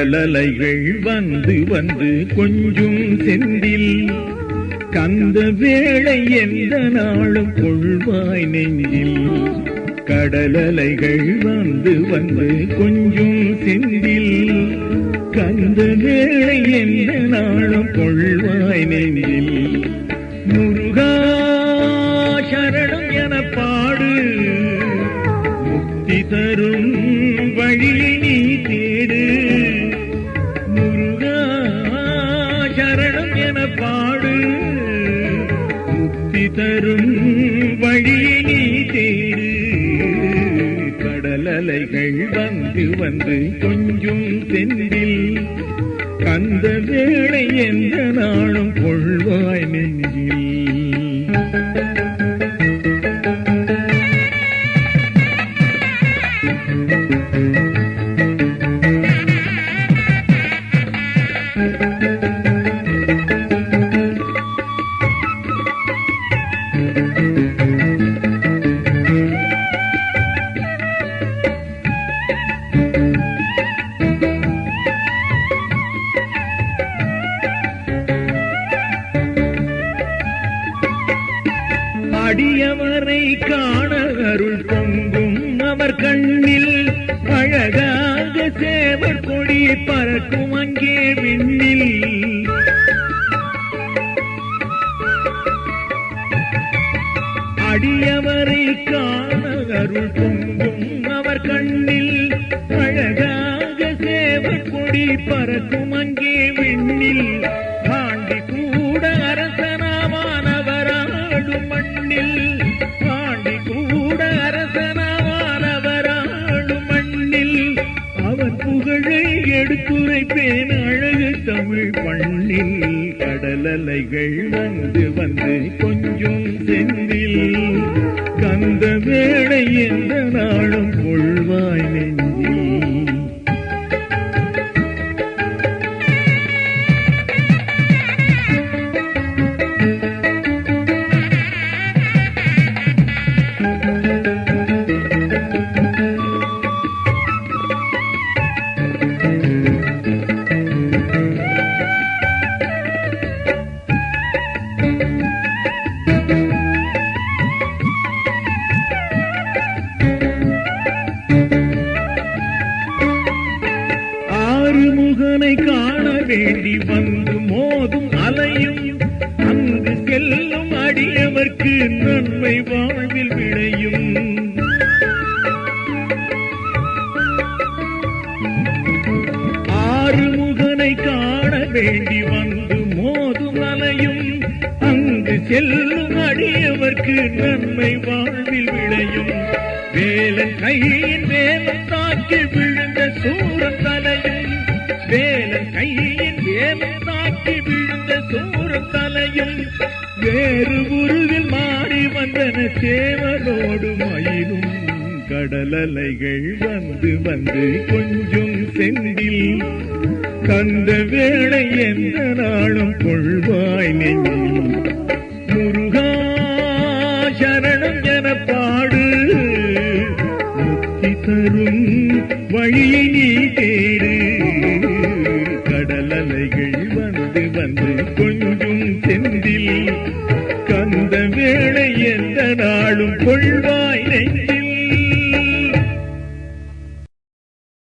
கடலலைகள் வந்து வந்து கொஞ்சும் செந்தில். கந்த வேளை எந்த நாளும் கொள்வாய் நெஞ்சில். கடலலைகள் வந்து வந்து கொஞ்சும் செந்தில். கந்த வேளை எந்த நாளும் கொள்வாய் நெஞ்சில். பாடு முக்தி தரும் வழியை நீ தேடு. கடலலைகள் வந்து வந்து கொஞ்சும் தென்றில் கந்த வேளை என்ற அடியவரை காண அருள் பொங்கும் அவர் கண்ணில் அழகாக சேவர் கொடி பறக்கும் அங்கே விண்ணில். அடியவரை காண அருள் பொங்கும் அவர் கண்ணில். அழகாக சேவர் கொடி பறக்கும் அங்கே விண்ணில். ஆண்டி கூட அரசனாவானவராடும் மண்ணில். ஆண்டி கூட அரசனாவானவராடும் மண்ணில். அவர் புகழை எடுத்துரைப்பேன் அழகு தமிழ் பண்ணில் கடலலைகள் வந்து வந்து கொஞ்சம் சென்று நானை காண வேண்டி வந்து மோதும் அலையும். அங்கு செல்லும் அடியவர்க்கு நன்மை வாழ்வில் விளையும். ஆறுமுகனை காண வேண்டி வந்து மோதும் அலையும். அங்கு செல்லும் அடியவர்க்கு நன்மை வாழ்வில் விளையும். வேலன் கையின் வேலம் தாக்கி விழுந்த சூரன் தலை வேறு உருவில் மாறி வந்தன சேவலோடு மயிலும் கடலலைகள் வந்து வந்து கொஞ்சம் செந்தில். தந்த வேளை எந்த நாளும் கொள்வாய் நெஞ்சில். முருகா சரணம் என பாடு. முக்தி தரும் வழியை நீ தேடு. கடலலைகள் வந்து வந்து கொஞ்சம் செந்தில் கந்த வேளை எந்த நாளும் கொள்வாய் நெஞ்சில்.